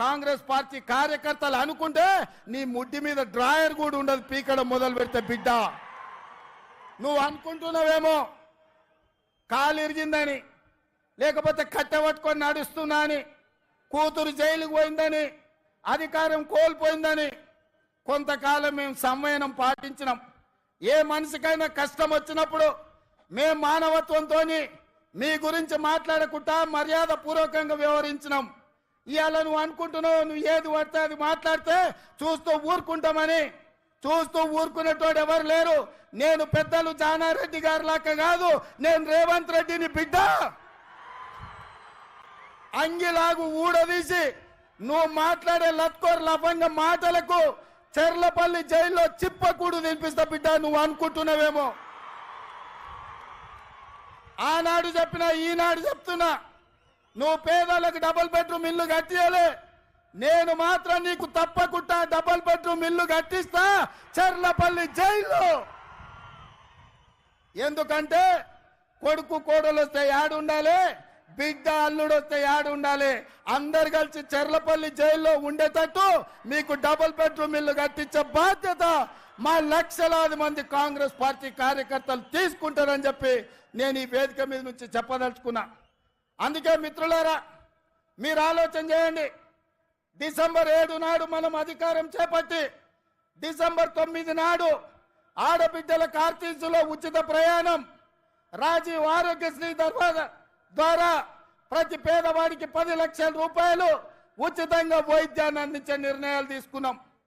Congress party కార్యకర్తలు అనుకుంటే నీ ముడ్డి మీద డ్రాయర్ కూడా ఉండదు పీకడం మొదలు పెడితే బిడ్డ. నువ్వు అనుకుంటున్నావేమో? కాలు ఇరిగిందని లేకపోతే కట్టె పట్టుకొని నడుస్తున్నా అని కూతురు జైలుకు పోయిందని అధికారం కోల్పోయిందని కొంతకాలం మేము సంవయనం పాటించినాం. ఏ మనిషికైనా కష్టం వచ్చినప్పుడు మేము మానవత్వంతో మీ గురించి మాట్లాడకుండా మర్యాద పూర్వకంగా వ్యవహరించినాం. ఇవాళ నువ్వు అనుకుంటున్నావు నువ్వు ఏది పడితే అది మాట్లాడితే చూస్తూ ఊరుకుంటామని. చూస్తూ ఊరుకునేటోడు ఎవరు లేరు. నేను పెద్దలు జానారెడ్డి గారి లాక్క కాదు నేను రేవంత్ రెడ్డిని బిడ్డ. అంగిలాగు ఊడదీసి నువ్వు మాట్లాడే లత్కోర్ లభంగ మాటలకు చెర్లపల్లి జైల్లో చిప్పకూడు తినిపిస్తా బిడ్డ నువ్వు అనుకుంటున్నావేమో. ఆనాడు చెప్పినా ఈనాడు చెప్తున్నా. నువ్వు పేదలకు డబుల్ బెడ్రూమ్ ఇల్లు కట్టియలే. నేను మాత్రం నీకు తప్పకుండా డబుల్ బెడ్రూమ్ ఇల్లు కట్టిస్తా. చెర్లపల్లి జైల్లో ఎందుకంటే కొడుకు కోడలు వస్తే యాడు ఉండాలి? బిడ్డ అల్లుడు వస్తే యాడు ఉండాలి? అందరు కలిసి చెర్లపల్లి జైల్లో ఉండేటట్టు మీకు డబుల్ బెడ్రూమ్ ఇల్లు కట్టించే బాధ్యత మా లక్షలాది మంది కాంగ్రెస్ పార్టీ కార్యకర్తలు తీసుకుంటారని చెప్పి నేను ఈ వేదిక మీద నుంచి చెప్పదలుచుకున్నా. అందుకే మిత్రులారా మీరు ఆలోచన చేయండి. డిసెంబర్ ఏడు నాడు మనం అధికారం చేపట్టి డిసెంబర్ తొమ్మిది నాడు ఆడబిడ్డల కార్తీసులో ఉచిత ప్రయాణం రాజీవ్ ఆరోగ్యశ్రీ దర్వాజా ద్వారా ప్రతి పేదవాడికి పది లక్షల రూపాయలు ఉచితంగా వైద్యాన్ని అందించే నిర్ణయాలు తీసుకున్నాం.